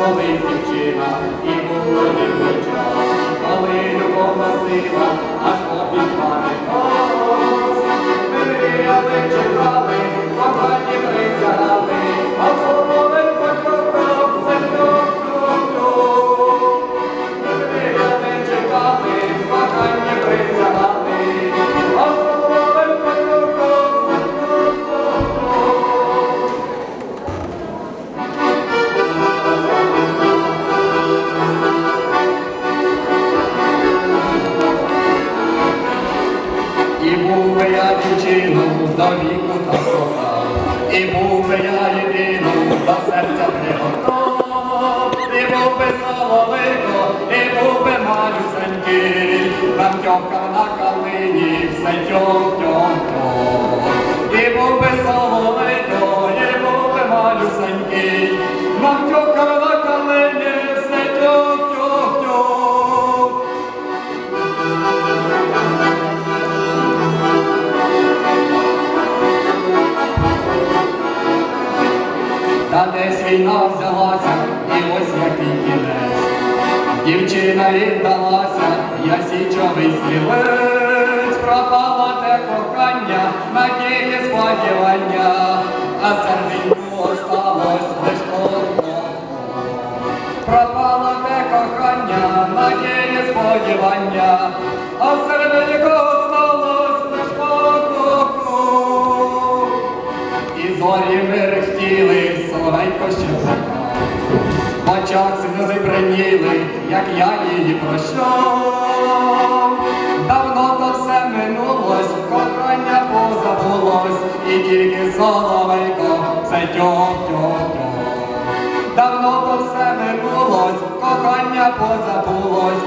колись дівчина, і було дівча, коли любов сила, аж обійшла. І був би я дівчину до віку та кохав, і був би я єдину до серця не приготов, і був би соловейко, і був би малюсенький, там тьомка на калині, все тьом-тьом-тьом. І був би соловейко, і був би малюсенький, нам тьомка десь війна взялася, і ось який кінець. Дівчина віддалася, я січовий стрілець, пропало те кохання, надії сподівання, а серденьку осталось лиш одно. Пропало те кохання, надії сподівання, а серденьку осталось лиш одно. І зорі мерехтіли, соловейко ще закав. В очах сльози як я її прощав. Давно то все минулось, кохання позабулось, і тільки соловейко все тьох-тьох-тьох. Давно то все минулось, кохання позабулось,